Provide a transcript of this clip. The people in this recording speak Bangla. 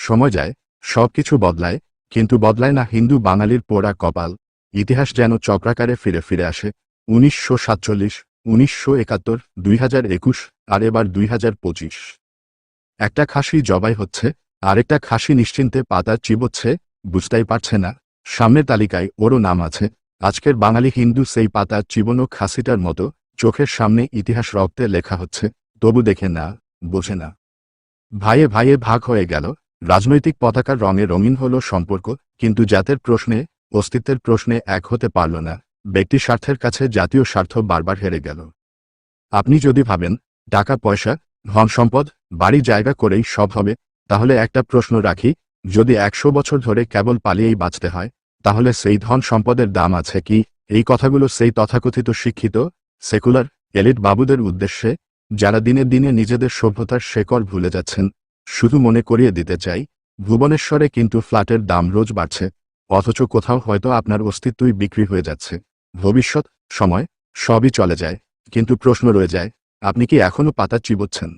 সময় যায়, সবকিছু বদলায়, কিন্তু বদলায় না হিন্দু বাঙালির পোড়া কপাল। ইতিহাস যেন চক্রাকারে ফিরে ফিরে আসে। উনিশশো সাতচল্লিশ, উনিশশো একাত্তর, দুই হাজার একুশ, আর এবার দুই হাজার পঁচিশ। একটা খাসি জবাই হচ্ছে, আরেকটা খাসি নিশ্চিন্তে পাতা চিবোচ্ছে, বুঝতেই পারছে না। সামনের তালিকায় ওরও নাম আছে, আজকের বাঙালি হিন্দু সেই পাতা চিবনো খাসিটার মতো, চোখের সামনে ইতিহাস রক্তে লেখা হচ্ছে, তবু দেখে না, বোঝে না। ভাইয়ে ভাইয়ে ভাগ হয়ে গেল রাজনৈতিক পতাকার রঙে রঙিন হল সম্পর্ক, কিন্তু জাতের প্রশ্নে, অস্তিত্বের প্রশ্নে এক হতে পারল না, ব্যক্তি স্বার্থের কাছে জাতীয় স্বার্থ বারবার হেরে গেল। আপনি যদি ভাবেন, টাকা, পয়সা, ধন সম্পদ, বাড়ি, জায়গা করেই সব হবে, তাহলে একটা প্রশ্ন রাখি, যদি একশো বছর ধরে কেবল পালিয়েই বাঁচতে হয়, তাহলে সেই ধন সম্পদের দাম আছে কি? এই কথাগুলো সেই তথাকথিত শিক্ষিত, সেকুলার, এলিট বাবুদের উদ্দেশ্যে, যারা দিনে দিনে নিজেদের সভ্যতার শেকড় ভুলে যাচ্ছেন শুধু মনে করিয়ে দিতে চাই, ভুবনেশ্বরে কিন্তু ফ্ল্যাটের দাম রোজ বাড়ছে, অথচ কোথাও হয়তো আপনার অস্তিত্বই বিক্রি হয়ে যাচ্ছে। ভবিষ্যৎ, সময়, সবই চলে যায়, কিন্তু প্রশ্ন রয়ে যায়, আপনি কি এখনও পাতা চিবোচ্ছেন?